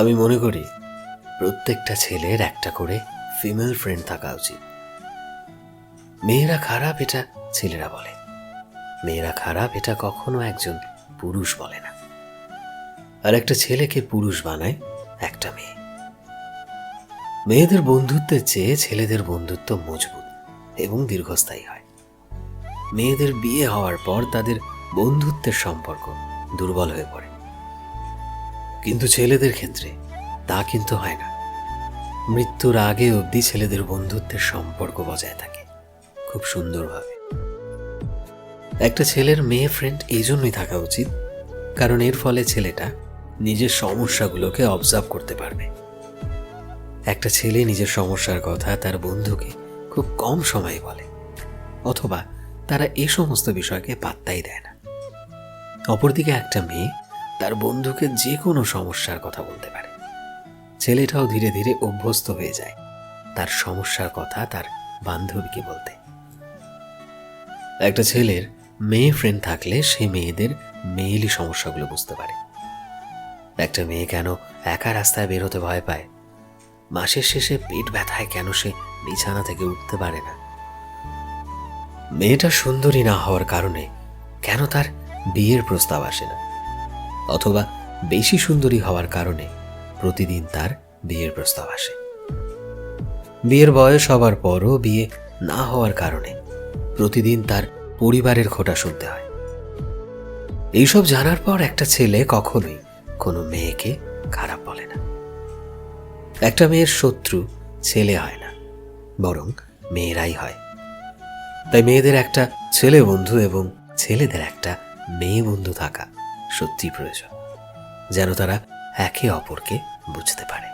আমি মনে করি প্রত্যেকটা ছেলের একটা করে ফিমেল ফ্রেন্ড থাকা উচিত। মেয়েরা খারাপ এটা ছেলেরা বলে। মেয়েরা খারাপ এটা কখনো একজন পুরুষ বলে না। আর একটা ছেলেকে পুরুষ বানায় একটা মেয়ে। মেয়েদের বন্ধুত্বের চেয়ে ছেলেদের বন্ধুত্ব মজবুত এবং দীর্ঘস্থায়ী হয়। মেয়েদের বিয়ে হওয়ার পর তাদের বন্ধুত্বের সম্পর্ক দুর্বল হয়ে পড়ে। কিন্তু ছেলেদের ক্ষেত্রে তা কিন্তু হয় না। মৃত্যুর আগে অবধি ছেলেদের বন্ধুত্বের সম্পর্ক বজায় থাকে, খুব সুন্দরভাবে। একটা ছেলের মেয়ে ফ্রেন্ড এই জন্যই থাকা উচিত, কারণ এর ফলে ছেলেটা নিজের সমস্যাগুলোকে অবজার্ভ করতে পারবে। একটা ছেলে নিজের সমস্যার কথা তার বন্ধুকে খুব কম সময়ে বলে, অথবা তারা এ সমস্ত বিষয়কে পাত্তাই দেয় না। অপরদিকে একটা মেয়ে তার বন্ধুকে যে কোনো সমস্যার কথা বলতে পারে। ছেলেটাও ধীরে ধীরে অভ্যস্ত হয়ে যায়। তার সমস্যার কথা তার বান্ধবীকে বলতে। একটা ছেলের মেয়ে ফ্রেন্ড থাকলে সে মেয়েদের মেয়েলি সমস্যাগুলো বুঝতে পারে। একটা মেয়ে কেন একা রাস্তায় বেরোতে ভয় পায়? মাসের শেষে পেট ব্যথায় কেন সে বিছানা থেকে উঠতে পারে না? মেয়েটা সুন্দরী না হওয়ার কারণে কেন তার বিয়ের প্রস্তাব আসে না? অথবা বেশি সুন্দরী হওয়ার কারণে প্রতিদিন তার বিয়ের প্রস্তাব আসে। বিয়ের বয়স হবার পরও বিয়ে না হওয়ার কারণে প্রতিদিন তার পরিবারের খোটা শুনতে হয়। এইসব জানার পর একটা ছেলে কখনোই কোনো মেয়েকে খারাপ বলে না। একটা মেয়ের শত্রু ছেলে হয় না, বরং মেয়েরাই হয়। তাই মেয়েদের একটা ছেলে বন্ধু এবং ছেলেদের একটা মেয়ে বন্ধু থাকা সত্যি প্রয়োজন যেন তারা একে অপরকে বুঝতে পারে।